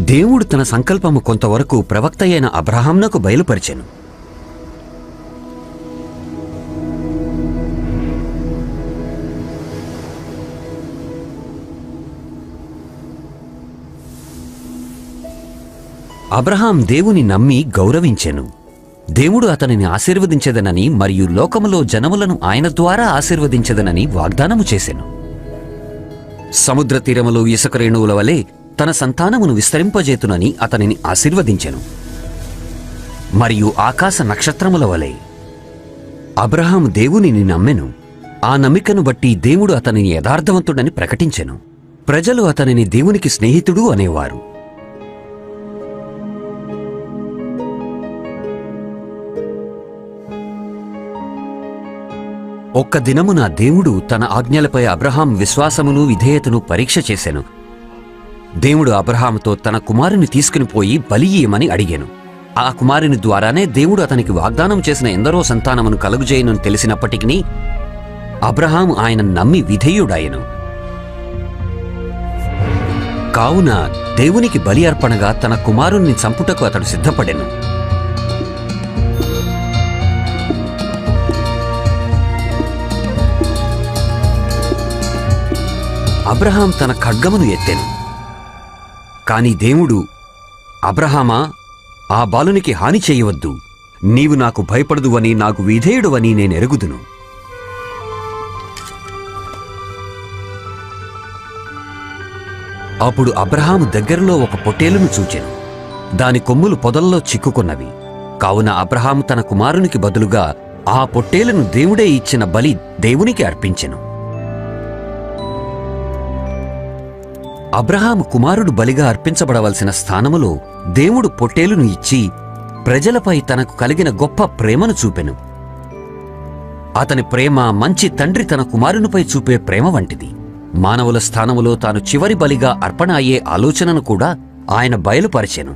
దేవుడు తన సంకల్పము కొంతవరకు ప్రవక్త అయిన అబ్రహాంనకు బయలుపరిచెను. అబ్రహాం దేవుని నమ్మి గౌరవించెను. దేవుడు అతనిని ఆశీర్వదించదనని మరియు లోకములో జనములను ఆయన ద్వారా ఆశీర్వదించెదనని వాగ్దానము చేసెను. సముద్ర తీరములో ఇసుక రేణువుల వలె తన సంతానమును విస్తరింపజేతునని అతనిని ఆశీర్వదించెను. మరియు ఆకాశ నక్షత్రముల వలె అబ్రహాం దేవునిని నమ్మెను. ఆ నమ్మికను బట్టి దేవుడు అతనిని యథార్థవంతుడని ప్రకటించెను. ప్రజలు అతనిని దేవునికి స్నేహితుడు అనేవారు. ఒక్క దినమున దేవుడు తన ఆజ్ఞలపై అబ్రహాం విశ్వాసమును విధేయతను పరీక్ష చేశాను దేవుడు అబ్రహాముతో తన కుమారుని తీసుకుని పోయి బలి ఇయ్యమని అడిగాను. ఆ కుమారుని ద్వారానే దేవుడు అతనికి వాగ్దానం చేసిన ఎందరో సంతానమును కలుగుజేయనని తెలిసినప్పటికీ అబ్రహాము ఆయన నమ్మి విధేయుడాయను కావున దేవునికి బలి అర్పణగా తన కుమారుణ్ణి చంపుటకు అతడు సిద్ధపడెను. అబ్రహాం తన ఖడ్గమును ఎత్తెను. కాని దేవుడు అబ్రహామా ఆ బాలునికి హాని చేయవద్దు. నీవు నాకు భయపడదువని నాకు విధేయుడువని నేనెరుగుదును అప్పుడు అబ్రహాము దగ్గరలో ఒక పొట్టేలును చూచెను. దాని కొమ్ములు పొదల్లో చిక్కుకున్నవి. కావున అబ్రహాము తన కుమారునికి బదులుగా ఆ పొట్టేలును దేవుడే ఇచ్చిన బలి దేవునికి అర్పించెను. అబ్రహాము కుమారుడు బలిగా అర్పించబడవలసిన స్థానములో దేవుడు పొట్టేలును ఇచ్చి ప్రజలపై తనకు కలిగిన గొప్ప ప్రేమను చూపెను. అతని ప్రేమ మంచి తండ్రి తన కుమారునిపై చూపే ప్రేమ వంటిది. మానవుల స్థానములో తాను చివరి బలిగా అర్పణ అయ్యే ఆలోచనను కూడా ఆయన బయలుపరిచెను.